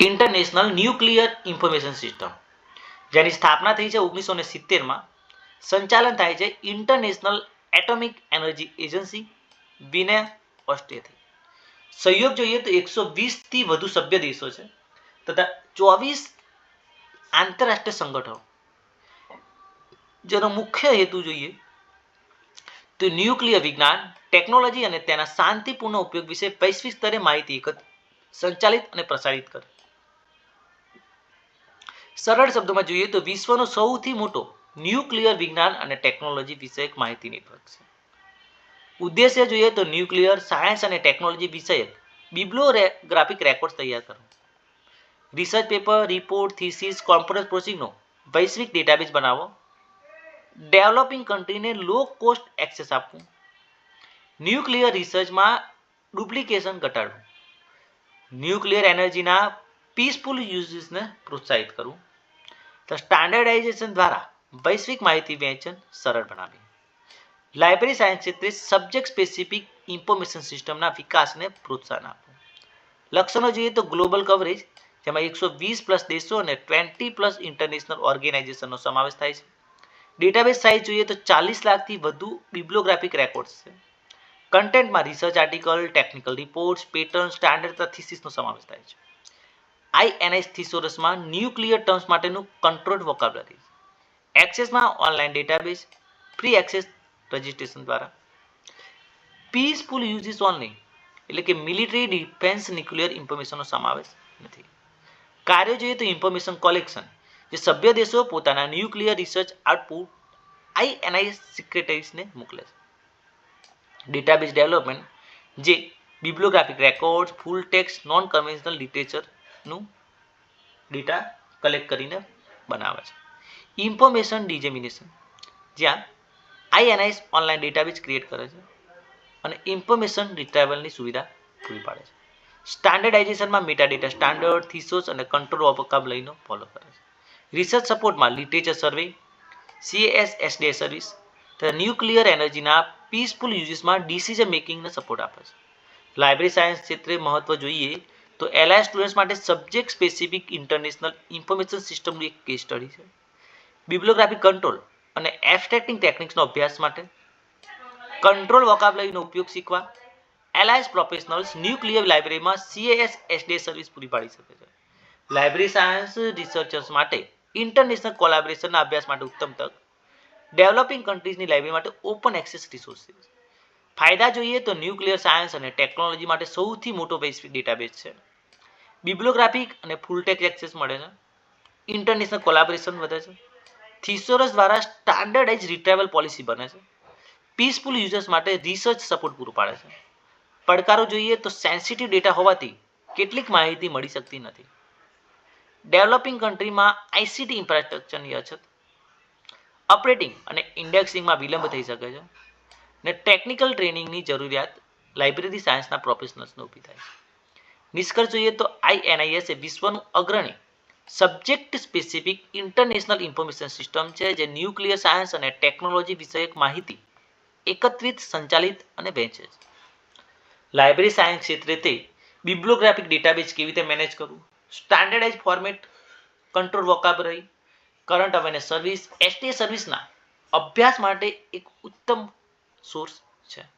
International nuclear information system, જેની સ્થાપના થઈ છે ઓગણીસો ને સિત્તેરમાં. સંચાલન થાય છે ઇન્ટરનેશનલ એટોમિક એનર્જી એજન્સી, વિને ઓસ્ટ્રેથી. સહયોગ જોઈએ તો એકસો વીસથી વધુ સભ્ય દેશો છે, તથા ચોવીસ આંતરરાષ્ટ્રીય સંગઠનો. જેનો મુખ્ય હેતુ જોઈએ તો ન્યુક્લિયર વિજ્ઞાન, ટેકનોલોજી અને તેના શાંતિપૂર્ણ ઉપયોગ વિશે વૈશ્વિક સ્તરે માહિતી એકત્ર સંચાલિત અને પ્રસારિત કરે. સરળ શબ્દોમાં જોઈએ તો વિશ્વનો સૌથી મોટો ન્યુક્લિયર વિજ્ઞાન અને ટેકનોલોજી વિષયક માહિતી નેટવર્ક છે. ઉદ્દેશ્ય જોઈએ તો ન્યુક્લિયર સાયન્સ અને ટેકનોલોજી વિષયક બિબ્લોગ્રાફિક રેકોર્ડ તૈયાર કરો research paper, report, thesis conference પ્રોસિંગનો વૈશ્વિક ડેટાબેઝ બનાવો. ડેવલપિંગ કન્ટ્રીને લો કોસ્ટ એક્સેસ આપવું. ન્યુક્લિયર રિસર્ચમાં ડુપ્લિકેશન ઘટાડવું. ન્યુક્લિયર એનર્જીના પીસફુલ યુઝિસને પ્રોત્સાહિત કરવું. તો સ્ટાન્ડર્ડાઇઝેશન દ્વારા વૈશ્વિક માહિતી વહેંચન સરળ બનાવી લાઇબ્રેરી સાયન્સ ક્ષેત્રે સબ્જેક્ટ સ્પેસિફિક ઇન્ફોર્મેશન સિસ્ટમના વિકાસને પ્રોત્સાહન આપવું. લક્ષણો જોઈએ તો ગ્લોબલ કવરેજ જેમાં એકસો વીસ પ્લસ દેશો અને ટ્વેન્ટી પ્લસ ઇન્ટરનેશનલ ઓર્ગેનાઇઝેશનનો સમાવેશ થાય છે. ડેટાબેઝ સાઇઝ જોઈએ તો ચાલીસ લાખથી વધુ બિબ્લોગ્રાફિક રેકોર્ડ્સ છે. કન્ટેન્ટમાં research article technical reports pattern standard તથા થીસીસનો સમાવેશ થાય છે. આઈએનએસ થિસોરસમાં ન્યુક્લિયર ટર્મ્સ માટેનું control vocabulary એક્સેસમાં online database free access registration દ્વારા. પીસફુલ યુઝિસ ઓનલી એટલે કે મિલિટરી ડિફેન્સ ન્યુક્લિયર ઇન્ફોર્મેશનનો સમાવેશ નથી. કાર્ય જોઈએ તો ઇન્ફોર્મેશન કોલેક્શન જે સભ્ય દેશો પોતાના ન્યુક્લિયર રિસર્ચ આઉટપુટ આઈએનઆઈ સિક્રેટરીઝને મોકલે છે. ડેટાબેઝ ડેવલપમેન્ટ જે bibliographic record full text non conventional લિટરેચરનું data collect કરીને બનાવે છે. ઇન્ફોર્મેશન ડિજેમિનેશન જ્યાં આઈએનઆઈસ ઓનલાઈન ડેટાબેઝ ક્રિએટ કરે છે અને ઇન્ફોર્મેશન રિટ્રાઇવલની સુવિધા પૂરી પાડે છે. સ્ટાન્ડર્ડાઇઝેશનમાં મેટા ડેટા સ્ટાન્ડર્ડ થીસોસ અને કંટ્રોલ લઈને ફોલો કરે છે. રિસર્ચ સપોર્ટમાં લિટરેચર સર્વે સીએસએસડી સર્વિસ તથા ન્યુક્લિયર એનર્જીના પીસફુલ યુઝિસમાં ડિસિઝન મેકિંગને સપોર્ટ આપે છે. લાઇબ્રેરી સાયન્સ ક્ષેત્રે મહત્વ જોઈએ તો એલઆઈ સ્ટુડન્ટ્સ માટે સબ્જેક્ટ સ્પેસિફિક ઇન્ટરનેશનલ ઇન્ફોર્મેશન સિસ્ટમનું એક કેસ સ્ટડી છે. બિબ્લોગ્રાફી કંટ્રોલ અને એબસ્ટ્રેક્ટિંગ ટેકનિક્સનો અભ્યાસ માટે કંટ્રોલ વોકાબ્યુલરીનો ઉપયોગ શીખવા એલાયન્સ પ્રોફેશનલ્સ ન્યુક્લિયર લાઇબ્રેરીમાં સીએએસ એસડીએ સર્વિસ પૂરી પાડી શકે છે. લાઇબ્રેરી સાયન્સ રિસર્ચર્સ માટે ઇન્ટરનેશનલ કોલાબોરેશનના અભ્યાસ માટે ઉત્તમ તક. ડેવલપિંગ કન્ટ્રીઝની લાઇબ્રેરી માટે ઓપન એક્સેસ રિસોર્સિસ ફાયદા જોઈએ તો ન્યુક્લિયર સાયન્સ અને ટેકનોલોજી માટે સૌથી મોટો વૈશ્વિક ડેટાબેઝ છે. બિબ્લોગ્રાફિક અને ફૂલટેક એક્સેસ મળે છે. ઇન્ટરનેશનલ કોલાબોરેશન વધે છે. થિસોરસ દ્વારા સ્ટાન્ડર્ડાઇઝ રિટ્રાઇવલ પોલિસી બને છે. પીસફુલ યુઝર્સ માટે રિસર્ચ સપોર્ટ પૂરું પાડે છે. પડકારો જોઈએ તો સેન્સિટિવ ડેટા હોવાથી કેટલીક માહિતી મળી શકતી નથી. ડેવલપિંગ કન્ટ્રીમાં આઈસીટી ઇન્ફ્રાસ્ટ્રક્ચરની અછત ઓપરેટિંગ અને ઇન્ડેક્સિંગમાં વિલંબ થઈ શકે છે. ને ટેકનિકલ ટ્રેનિંગની જરૂરિયાત લાઇબ્રેરી સાયન્સના પ્રોફેશનલ્સને ઊભી થાય છે. નિષ્કર્ષ જોઈએ તો આઈએનઆઈએસ એ વિશ્વનું અગ્રણી subject specific international information system છે જે ન્યુક્લિયર સાયન્સ અને ટેકનોલોજી વિષયક માહિતી એકત્રિત, સંચાલિત અને વહેંચે છે. લાઇબ્રેરી સાયન્સ ક્ષેત્રે બિબ્લોગ્રાફિક ડેટાબેઝ કેવી રીતે મેનેજ કરવું? Standardize format control vocabulary current awareness service ST સર્વિસના અભ્યાસ માટે એક ઉત્તમ સોર્સ છે.